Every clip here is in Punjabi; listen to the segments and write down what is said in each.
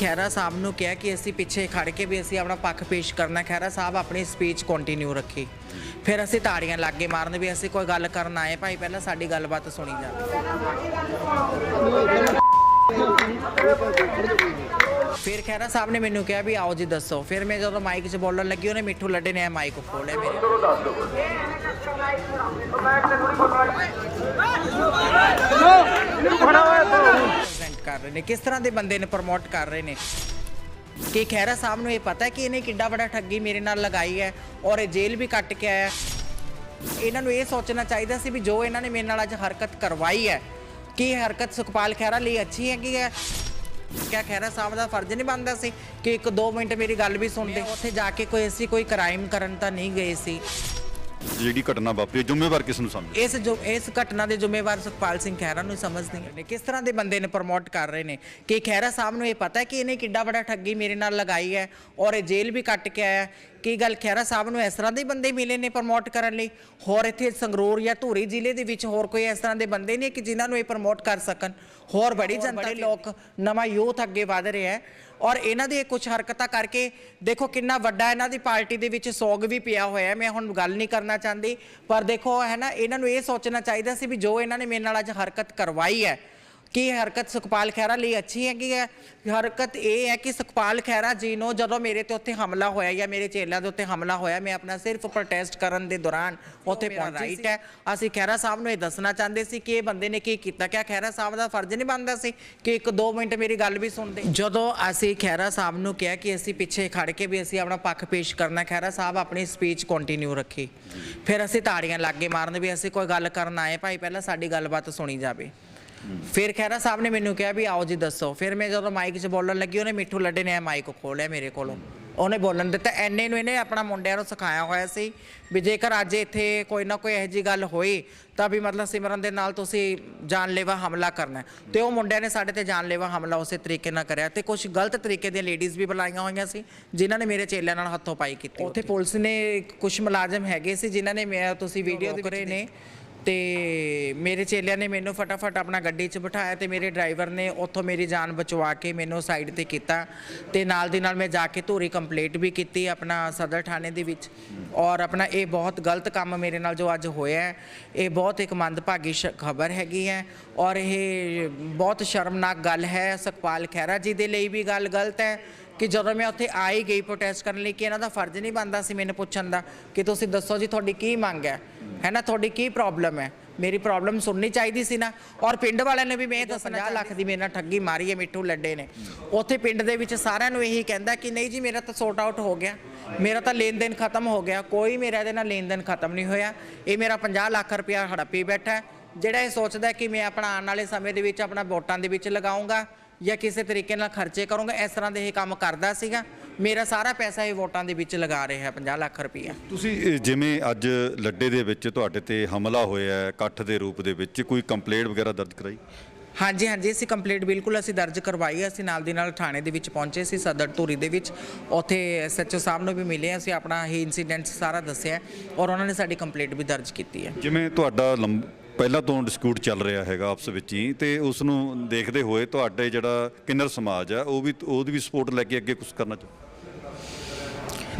ਖੈਰਾ ਸਾਹਿਬ ਨੂੰ ਕਿਹਾ ਕਿ ਅਸੀਂ ਪਿੱਛੇ ਖੜ ਕੇ ਵੀ ਅਸੀਂ ਆਪਣਾ ਪੱਖ ਪੇਸ਼ ਕਰਨਾ ਖੈਰਾ ਸਾਹਿਬ ਆਪਣੀ ਸਪੀਚ ਕੰਟੀਨਿਊ ਰੱਖੀ। ਫਿਰ ਅਸੀਂ ਤਾੜੀਆਂ ਲੱਗ ਮਾਰਨ ਵੀ ਅਸੀਂ ਕੋਈ ਗੱਲ ਕਰਨ ਆਏ। ਭਾਈ, ਪਹਿਲਾਂ ਸਾਡੀ ਗੱਲਬਾਤ ਸੁਣੀ ਜਾਵੇ ਫਿਰ ਖੈਰਾ ਸਾਹਿਬ ਨੇ ਮੈਨੂੰ ਕਿਹਾ ਵੀ ਆਓ ਜੀ ਦੱਸੋ। ਫਿਰ ਮੈਂ ਜਦੋਂ ਮਾਈਕ 'ਚ ਬੋਲਣ ਲੱਗੀ, ਉਹਨੇ ਮਿੱਠੂ ਲੱਡੇ ਨੇ ਮਾਈਕ ਖੋਲਿਆ ਮੇਰੇ ਕਰ ਰਹੇ ਨੇ? ਕਿਸ ਤਰ੍ਹਾਂ ਦੇ ਬੰਦੇ ਨੇ ਪ੍ਰਮੋਟ ਕਰ ਰਹੇ ਨੇ? ਕਿ ਖੈਰਾ ਸਾਹਿਬ ਨੂੰ ਇਹ ਪਤਾ ਹੈ ਕਿ ਇਹਨੇ ਕਿੱਡਾ ਬੜਾ ਠੱਗੀ ਮੇਰੇ ਨਾਲ ਲਗਾਈ ਹੈ ਔਰ ਇਹ ਜੇਲ੍ਹ ਵੀ ਕੱਟ ਕੇ ਆਇਆ ਇਹਨਾਂ ਨੂੰ ਇਹ ਸੋਚਣਾ ਚਾਹੀਦਾ ਸੀ ਵੀ ਜੋ ਇਹਨਾਂ ਨੇ ਮੇਰੇ ਨਾਲ ਅੱਜ ਹਰਕਤ ਕਰਵਾਈ ਹੈ, ਕਿ ਹਰਕਤ ਸੁਖਪਾਲ ਖਹਿਰਾ ਲਈ ਅੱਛੀ ਹੈਗੀ ਹੈ? ਕਿਆ ਖਹਿਰਾ ਸਾਹਿਬ ਦਾ ਫਰਜ਼ ਨਹੀਂ ਬਣਦਾ ਸੀ ਕਿ ਇੱਕ ਦੋ ਮਿੰਟ ਮੇਰੀ ਗੱਲ ਵੀ ਸੁਣਦੇ? ਉੱਥੇ ਜਾ ਕੇ ਕੋਈ ਅਸੀਂ ਕੋਈ ਕ੍ਰਾਈਮ ਕਰਨ ਤਾਂ ਨਹੀਂ ਗਏ ਸੀ। ਜਿਹੜੀ ਘਟਨਾ ਵਾਪਰੀ ਹੈ, ਜ਼ਿੰਮੇਵਾਰ ਕਿਸ ਨੂੰ ਸਮਝ ਇਸ ਜੋ ਇਸ ਘਟਨਾ ਦੇ ਜ਼ਿੰਮੇਵਾਰ ਸੁਖਪਾਲ ਸਿੰਘ ਖਹਿਰਾ ਨੂੰ ਸਮਝਦੇ ਨੇ ਕਿਸ ਤਰ੍ਹਾਂ ਦੇ ਬੰਦੇ ਨੇ ਪ੍ਰਮੋਟ ਕਰ ਰਹੇ ਨੇ? ਕਿ ਖਹਿਰਾ ਸਾਹਿਬ ਨੂੰ ਇਹ ਪਤਾ ਹੈ ਕਿ ਇਹਨੇ ਕਿੱਡਾ ਵੱਡਾ ਠੱਗੀ ਮੇਰੇ ਨਾਲ ਲਗਾਈ ਹੈ ਔਰ ਇਹ ਜੇਲ੍ਹ ਵੀ ਕੱਟ ਕੇ ਆਇਆ ਹੈ। ਕੀ ਗੱਲ ਖਹਿਰਾ ਸਾਹਿਬ ਨੂੰ ਇਸ ਤਰ੍ਹਾਂ ਦੇ ਬੰਦੇ ਮਿਲੇ ਨੇ ਪ੍ਰਮੋਟ ਕਰਨ ਲਈ? ਹੋਰ ਇੱਥੇ ਸੰਗਰੂਰ ਜਾਂ ਧੂਰੀ ਜ਼ਿਲ੍ਹੇ ਦੇ ਵਿੱਚ ਹੋਰ ਕੋਈ ਇਸ ਤਰ੍ਹਾਂ ਦੇ ਬੰਦੇ ਨੇ ਕਿ ਜਿਨ੍ਹਾਂ ਨੂੰ ਇਹ ਪ੍ਰਮੋਟ ਕਰ ਸਕਣ? ਹੋਰ ਬੜੀ ਜਨਤਾ ਦੇ ਲੋਕ। ਨਵਾਂ ਯੂਥ ਅੱਗੇ ਵਧ ਰਿਹਾ ਹੈ। ਔਰ ਇਹਨਾਂ ਦੀ ਕੁਝ ਹਰਕਤਾਂ ਕਰਕੇ ਦੇਖੋ ਕਿੰਨਾ ਵੱਡਾ ਇਹਨਾਂ ਦੀ ਪਾਰਟੀ ਦੇ ਵਿੱਚ ਸੋਗ ਵੀ ਪਿਆ ਹੋਇਆ ਮੈਂ ਹੁਣ ਗੱਲ ਨਹੀਂ ਕਰਨਾ ਚਾਹੁੰਦੀ ਪਰ ਦੇਖੋ ਹੈ ਨਾ ਇਹਨਾਂ ਨੂੰ ਇਹ ਸੋਚਣਾ ਚਾਹੀਦਾ ਸੀ ਵੀ ਜੋ ਇਹਨਾਂ ਨੇ ਮੇਰੇ ਨਾਲ ਅੱਜ ਹਰਕਤ ਕਰਵਾਈ ਹੈ ਕਿ ਹਰਕਤ ਸੁਖਪਾਲ ਖਹਿਰਾ ਲਈ ਅੱਛੀ ਹੈਗੀ ਹੈ? ਹਰਕਤ ਇਹ ਹੈ ਕਿ ਸੁਖਪਾਲ ਖਹਿਰਾ ਜੀ ਨੂੰ ਜਦੋਂ ਮੇਰੇ ਤੇ ਉੱਥੇ ਹਮਲਾ ਹੋਇਆ ਜਾਂ ਮੇਰੇ ਚੇਲਿਆਂ ਦੇ ਉੱਤੇ ਹਮਲਾ ਹੋਇਆ ਮੈਂ ਆਪਣਾ ਸਿਰਫ ਪ੍ਰੋਟੈਸਟ ਕਰਨ ਦੇ ਦੌਰਾਨ ਉੱਥੇ ਪਹੁੰਚੀ ਰਾਈਟ ਹੈ। ਅਸੀਂ ਖਹਿਰਾ ਸਾਹਿਬ ਨੂੰ ਇਹ ਦੱਸਣਾ ਚਾਹੁੰਦੇ ਸੀ ਕਿ ਇਹ ਬੰਦੇ ਨੇ ਕੀ ਕੀਤਾ? ਕਿਆ ਖਹਿਰਾ ਸਾਹਿਬ ਦਾ ਫਰਜ਼ ਨਹੀਂ ਬਣਦਾ ਸੀ ਕਿ ਇੱਕ ਦੋ ਮਿੰਟ ਮੇਰੀ ਗੱਲ ਵੀ ਸੁਣਦੇ? ਜਦੋਂ ਅਸੀਂ ਖਹਿਰਾ ਸਾਹਿਬ ਨੂੰ ਕਿਹਾ ਕਿ ਅਸੀਂ ਪਿੱਛੇ ਖੜ ਕੇ ਵੀ ਅਸੀਂ ਆਪਣਾ ਪੱਖ ਪੇਸ਼ ਕਰਨਾ ਖਹਿਰਾ ਸਾਹਿਬ ਆਪਣੀ ਸਪੀਚ ਕੰਟੀਨਿਊ ਰੱਖੀ। ਫਿਰ ਅਸੀਂ ਤਾੜੀਆਂ ਲੱਗ ਕੇ ਮਾਰਨ ਵੀ ਅਸੀਂ ਕੋਈ ਗੱਲ ਕਰਨ ਆਏ ਭਾਈ ਪਹਿਲਾਂ ਸਾਡੀ ਗੱਲਬਾਤ ਸੁਣੀ ਜਾਵੇ। ਫਿਰ ਖੈਰਾ ਸਾਹਿਬ ਨੇ ਮੈਨੂੰ ਕਿਹਾ ਵੀ ਆਓ ਜੀ ਦੱਸੋ। ਫਿਰ ਮੈਂ ਜਦੋਂ ਮਾਈਕ 'ਚ ਬੋਲਣ ਲੱਗੀ ਉਹਨੇ ਮਿੱਠੂ ਲੱਡੇ ਨੇ ਮਾਈਕ ਖੋਲਿਆ ਮੇਰੇ ਕੋਲੋਂ। ਉਹਨੇ ਬੋਲਣ ਦਿੱਤਾ। ਐਨੇ ਨੂੰ ਇਹਨੇ ਆਪਣਾ ਮੁੰਡਿਆਂ ਨੂੰ ਸਿਖਾਇਆ ਹੋਇਆ ਸੀ ਵੀ ਜੇਕਰ ਅੱਜ ਇੱਥੇ ਕੋਈ ਨਾ ਕੋਈ ਇਹੋ ਜਿਹੀ ਗੱਲ ਹੋਈ ਤਾਂ ਵੀ ਮਤਲਬ ਸਿਮਰਨ ਦੇ ਨਾਲ ਤੁਸੀਂ ਜਾਨਲੇਵਾ ਹਮਲਾ ਕਰਨਾ ਹੈ। ਤੇ ਉਹ ਮੁੰਡਿਆਂ ਨੇ ਸਾਡੇ ਤੇ ਜਾਨਲੇਵਾ ਹਮਲਾ ਉਸੇ ਤਰੀਕੇ ਨਾਲ ਕਰਿਆ ਤੇ ਕੁਝ ਗਲਤ ਤਰੀਕੇ ਦੀਆਂ ਲੇਡੀਜ਼ ਵੀ ਬੁਲਾਈਆਂ ਹੋਈਆਂ ਸੀ ਜਿਨ੍ਹਾਂ ਨੇ ਮੇਰੇ ਚੇਲਿਆਂ ਨਾਲ ਹੱਥੋਂ ਪਾਈ ਕੀਤੀ ਉੱਥੇ ਪੁਲਿਸ ਨੇ ਕੁਝ ਮੁਲਾਜ਼ਮ ਹੈਗੇ ਸੀ ਜਿਨ੍ਹਾਂ ਨੇ ਮੈਂ ਤੁਸੀਂ ਵੀਡੀਓ ਦੇ ਰਹੇ ਨੇ। ਤੇ ਮੇਰੇ ਚੇਲਿਆਂ ਨੇ ਮੈਨੂੰ ਫਟਾਫਟ ਆਪਣਾ ਗੱਡੀ 'ਚ ਬਿਠਾਇਆ ਤੇ ਮੇਰੇ ਡਰਾਈਵਰ ਨੇ ਉੱਥੋਂ ਮੇਰੀ ਜਾਨ ਬਚਵਾ ਕੇ ਮੈਨੂੰ ਸਾਈਡ ਤੇ ਕੀਤਾ ਤੇ ਨਾਲ ਦੀ ਨਾਲ ਮੈਂ ਜਾ ਕੇ ਧੂਰੀ ਕੰਪਲੀਟ ਵੀ ਕੀਤੀ ਆਪਣਾ ਸਦਰ ਥਾਣੇ ਦੇ ਵਿੱਚ ਔਰ ਆਪਣਾ ਇਹ ਬਹੁਤ ਗਲਤ ਕੰਮ ਮੇਰੇ ਨਾਲ ਜੋ ਅੱਜ ਹੋਇਆ ਹੈ, ਇਹ ਬਹੁਤ ਇੱਕ ਮੰਦਭਾਗੀ ਖਬਰ ਹੈਗੀ ਹੈ ਔਰ ਇਹ ਬਹੁਤ ਸ਼ਰਮਨਾਕ ਗੱਲ ਹੈ। ਸੁਖਪਾਲ ਖਹਿਰਾ ਜੀ ਦੇ ਲਈ ਵੀ ਗੱਲ ਗਲਤ ਹੈ ਕਿ ਜਦੋਂ ਮੈਂ ਉੱਥੇ ਆਈ ਗਈ ਪ੍ਰੋਟੈਸਟ ਕਰਨ ਲਈ ਕਿ ਇਹਨਾਂ ਦਾ ਫਰਜ਼ ਨਹੀਂ ਬਣਦਾ ਸੀ ਮੈਨੂੰ ਪੁੱਛਣ ਦਾ ਕਿ ਤੁਸੀਂ ਦੱਸੋ ਜੀ ਤੁਹਾਡੀ ਕੀ ਮੰਗ ਹੈ? ਹੈ ਨਾ ਤੁਹਾਡੀ ਕੀ ਪ੍ਰੋਬਲਮ ਹੈ? ਮੇਰੀ ਪ੍ਰੋਬਲਮ ਸੁਣਨੀ ਚਾਹੀਦੀ ਸੀ ਨਾ। ਔਰ ਪਿੰਡ ਵਾਲਿਆਂ ਨੇ ਵੀ ਮੈਂ ਦੱਸਣਾ 50 ਲੱਖ ਦੀ ਮੇਰੇ ਨਾਲ ਠੱਗੀ ਮਾਰੀ ਹੈ ਮਿੱਠੂ ਲੱਡੇ ਨੇ। ਉੱਥੇ ਪਿੰਡ ਦੇ ਵਿੱਚ ਸਾਰਿਆਂ ਨੂੰ ਇਹੀ ਕਹਿੰਦਾ ਕਿ ਨਹੀਂ ਜੀ ਮੇਰਾ ਤਾਂ ਸੌਟ ਆਊਟ ਹੋ ਗਿਆ। ਮੇਰਾ ਤਾਂ ਲੈਣ ਦੇਣ ਖਤਮ ਹੋ ਗਿਆ। ਕੋਈ ਮੇਰਾ ਇਹਦੇ ਨਾਲ ਲੈਣ ਦੇਣ ਖਤਮ ਨਹੀਂ ਹੋਇਆ। ਇਹ ਮੇਰਾ 50 ਲੱਖ ਰੁਪਇਆ ਹੜੱਪੀ ਬੈਠਾ ਜਿਹੜਾ ਇਹ ਸੋਚਦਾ ਕਿ ਮੈਂ ਆਪਣਾ ਆਉਣ ਵਾਲੇ ਸਮੇਂ ਦੇ ਵਿੱਚ ਆਪਣਾ ਵੋਟਾਂ ਦੇ ਵਿੱਚ ਲਗਾਉਂਗਾ ਜਾਂ ਕਿਸੇ ਤਰੀਕੇ ਨਾਲ ਖਰਚੇ ਕਰੂੰਗਾ ਇਸ ਤਰ੍ਹਾਂ ਦੇ ਇਹ ਕੰਮ ਕਰਦਾ ਸੀਗਾ। ਮੇਰਾ ਸਾਰਾ ਪੈਸਾ ਇਹ ਵੋਟਾਂ ਦੇ ਵਿੱਚ ਲਗਾ ਰਿਹਾ ਹੈ 50 ਲੱਖ ਰੁਪਈਆ। ਤੁਸੀਂ ਜਿਵੇਂ ਅੱਜ ਲੱਡੇ ਦੇ ਵਿੱਚ ਤੁਹਾਡੇ ਤੇ ਹਮਲਾ ਹੋਇਆ ਹੈ ਇਕੱਠ ਦੇ ਰੂਪ ਦੇ ਵਿੱਚ ਕੋਈ ਕੰਪਲੇਂਟ ਵਗੈਰਾ ਦਰਜ ਕਰਾਈ? ਹਾਂਜੀ ਹਾਂਜੀ ਅਸੀਂ ਕੰਪਲੀਟ ਬਿਲਕੁਲ ਅਸੀਂ ਦਰਜ ਕਰਵਾਈ ਹੈ। ਅਸੀਂ ਨਾਲ ਦੀ ਨਾਲ ਥਾਣੇ ਦੇ ਵਿੱਚ ਪਹੁੰਚੇ ਸੀ ਸਦਰ ਧੂਰੀ ਦੇ ਵਿੱਚ। ਉੱਥੇ ਐਸਐਚਓ ਸਾਹਿਬ ਨੂੰ ਵੀ ਮਿਲੇ ਅਸੀਂ ਆਪਣਾ ਇਹ ਇਨਸੀਡੈਂਟ ਸਾਰਾ ਦੱਸਿਆ ਔਰ ਉਹਨਾਂ ਨੇ ਸਾਡੀ ਕੰਪਲੀਟ ਵੀ ਦਰਜ ਕੀਤੀ ਹੈ। ਜਿਵੇਂ ਤੁਹਾਡਾ ਪਹਿਲਾਂ ਤੋਂ ਡਿਸਪਿਊਟ ਚੱਲ ਰਿਹਾ ਹੈਗਾ ਆਪਸ ਵਿੱਚ ਹੀ ਤੇ ਉਸ ਨੂੰ ਦੇਖਦੇ ਹੋਏ ਤੁਹਾਡੇ ਜਿਹੜਾ ਕਿੰਨਰ ਸਮਾਜ ਹੈ ਉਹ ਵੀ, ਉਹਦੀ ਵੀ ਸਪੋਰਟ ਲੈ ਕੇ ਅੱਗੇ ਕੁਝ ਕਰਨਾ ਚਾਹੁੰਦਾ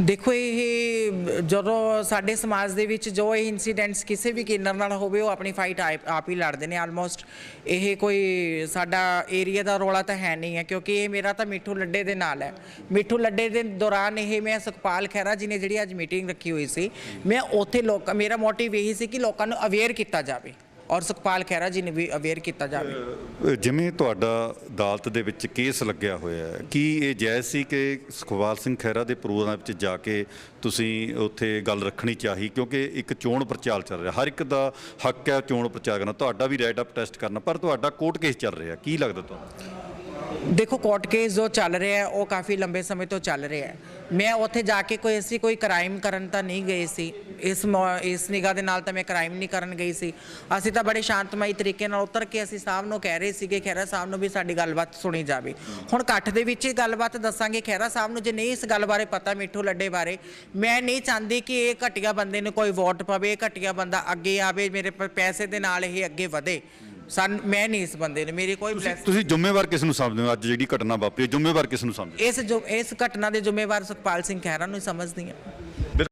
ਦੇਖੋ, ਇਹ ਜਦੋਂ ਸਾਡੇ ਸਮਾਜ ਦੇ ਵਿੱਚ ਜੋ ਇਹ ਇਨਸੀਡੈਂਟਸ ਕਿਸੇ ਵੀ ਕਿੰਨਰ ਨਾਲ ਹੋਵੇ, ਉਹ ਆਪਣੀ ਫਾਈਟ ਆਪ ਹੀ ਲੜਦੇ ਨੇ ਆਲਮੋਸਟ ਇਹ ਕੋਈ ਸਾਡਾ ਏਰੀਆ ਦਾ ਰੋਲਾ ਤਾਂ ਹੈ ਨਹੀਂ ਹੈ, ਕਿਉਂਕਿ ਇਹ ਮੇਰਾ ਤਾਂ ਮਿੱਠੂ ਲੱਡੇ ਦੇ ਨਾਲ ਹੈ। ਮਿੱਠੂ ਲੱਡੇ ਦੇ ਦੌਰਾਨ ਇਹ ਮੈਂ ਸੁਖਪਾਲ ਖਹਿਰਾ ਜੀ ਨੇ ਜਿਹੜੀ ਅੱਜ ਮੀਟਿੰਗ ਰੱਖੀ ਹੋਈ ਸੀ, ਮੈਂ ਉੱਥੇ ਲੋਕ, ਮੇਰਾ ਮੋਟਿਵ ਇਹੀ ਸੀ ਕਿ ਲੋਕਾਂ ਨੂੰ ਅਵੇਅਰ ਕੀਤਾ ਜਾਵੇ। ਔਰ ਸੁਖਪਾਲ ਖਹਿਰਾ ਜੀ ਨੇ ਵੀ ਅਵੇਅਰ ਕੀਤਾ ਜਾਵੇ। ਜਿਵੇਂ ਤੁਹਾਡਾ ਅਦਾਲਤ ਦੇ ਵਿੱਚ ਕੇਸ ਲੱਗਿਆ ਹੋਇਆ ਹੈ, ਕੀ ਇਹ ਜਾਇਜ਼ ਸੀ ਕਿ ਸੁਖਪਾਲ ਸਿੰਘ ਖਹਿਰਾ ਦੇ ਪ੍ਰੋਗਰਾਮ ਵਿੱਚ ਜਾ ਕੇ ਤੁਸੀਂ ਉੱਥੇ ਗੱਲ ਰੱਖਣੀ ਚਾਹੀ? ਕਿਉਂਕਿ ਇੱਕ ਚੋਣ ਪ੍ਰਚਾਰ ਚੱਲ ਰਿਹਾ, ਹਰ ਇੱਕ ਦਾ ਹੱਕ ਹੈ ਚੋਣ ਪ੍ਰਚਾਰ ਕਰਨਾ, ਤੁਹਾਡਾ ਵੀ ਰਾਈਟ ਅਪ ਟੈਸਟ ਕਰਨਾ, ਪਰ ਤੁਹਾਡਾ ਕੋਰਟ ਕੇਸ ਚੱਲ ਰਿਹਾ, ਕੀ ਲੱਗਦਾ ਤੁਹਾਨੂੰ? ਦੇਖੋ ਕੋਰਟ ਕੇਸ ਜੋ ਚੱਲ ਰਿਹਾ ਹੈ, ਉਹ ਕਾਫੀ ਲੰਬੇ ਸਮੇਂ ਤੋਂ ਚੱਲ ਰਿਹਾ ਹੈ। ਮੈਂ ਉੱਥੇ ਜਾ ਕੇ ਕੋਈ ਅਸੀਂ ਕੋਈ ਕ੍ਰਾਈਮ ਕਰਨ ਤਾਂ ਨਹੀਂ ਗਏ ਸੀ। ਇਸ ਮੌ- ਇਸ ਨਿਗਾਹ ਦੇ ਨਾਲ ਤਾਂ ਮੈਂ ਕ੍ਰਾਈਮ ਨਹੀਂ ਕਰਨ ਗਈ ਸੀ। ਅਸੀਂ ਤਾਂ ਬੜੇ ਸ਼ਾਂਤਮਈ ਤਰੀਕੇ ਨਾਲ ਉਤਰ ਕੇ ਅਸੀਂ ਸਾਹਿਬ ਨੂੰ ਕਹਿ ਰਹੇ ਸੀਗੇ, ਖਹਿਰਾ ਸਾਹਿਬ ਨੂੰ ਵੀ ਸਾਡੀ ਗੱਲਬਾਤ ਸੁਣੀ ਜਾਵੇ। ਹੁਣ ਇਕੱਠ ਦੇ ਵਿੱਚ ਹੀ ਗੱਲਬਾਤ ਦੱਸਾਂਗੇ, ਖਹਿਰਾ ਸਾਹਿਬ ਨੂੰ ਜੇ ਨਹੀਂ ਇਸ ਗੱਲ ਬਾਰੇ ਪਤਾ ਮਿੱਠੂ ਲੱਡੇ ਬਾਰੇ, ਮੈਂ ਨਹੀਂ ਚਾਹੁੰਦੀ ਕਿ ਇਹ ਘਟੀਆ ਬੰਦੇ ਨੂੰ ਕੋਈ ਵੋਟ ਪਵੇ ਇਹ ਘਟੀਆ ਬੰਦਾ ਅੱਗੇ ਆਵੇ, ਮੇਰੇ ਪ- ਪੈਸੇ ਦੇ ਨਾਲ ਇਹ ਅੱਗੇ ਵਧੇ। ਸਨ ਮੈਂ ਨਹੀਂ ਇਸ ਬੰਦੇ ਨੇ ਮੇਰੀ ਕੋਈ ਤੁਸੀਂ bless- ਤੁਸੀਂ ਜ਼ਿੰਮੇਵਾਰ ਕਿਸ ਨੂੰ ਸਮਝਦੇ ਹੋ ਅੱਜ ਜਿਹੜੀ ਘਟਨਾ ਵਾਪਰੀ ਹੈ, ਜ਼ਿੰਮੇਵਾਰ ਕਿਸ ਨੂੰ ਸਮਝਦੇ ਹੋ? ਇਸ ਜੋ ਇਸ ਘਟਨਾ ਦੇ ਜ਼ਿੰਮੇਵਾਰ ਸੁਖਪਾਲ ਸਿੰਘ ਖਹਿਰਾ ਨੂੰ ਹੀ ਸਮਝਦੀ ਹਾਂ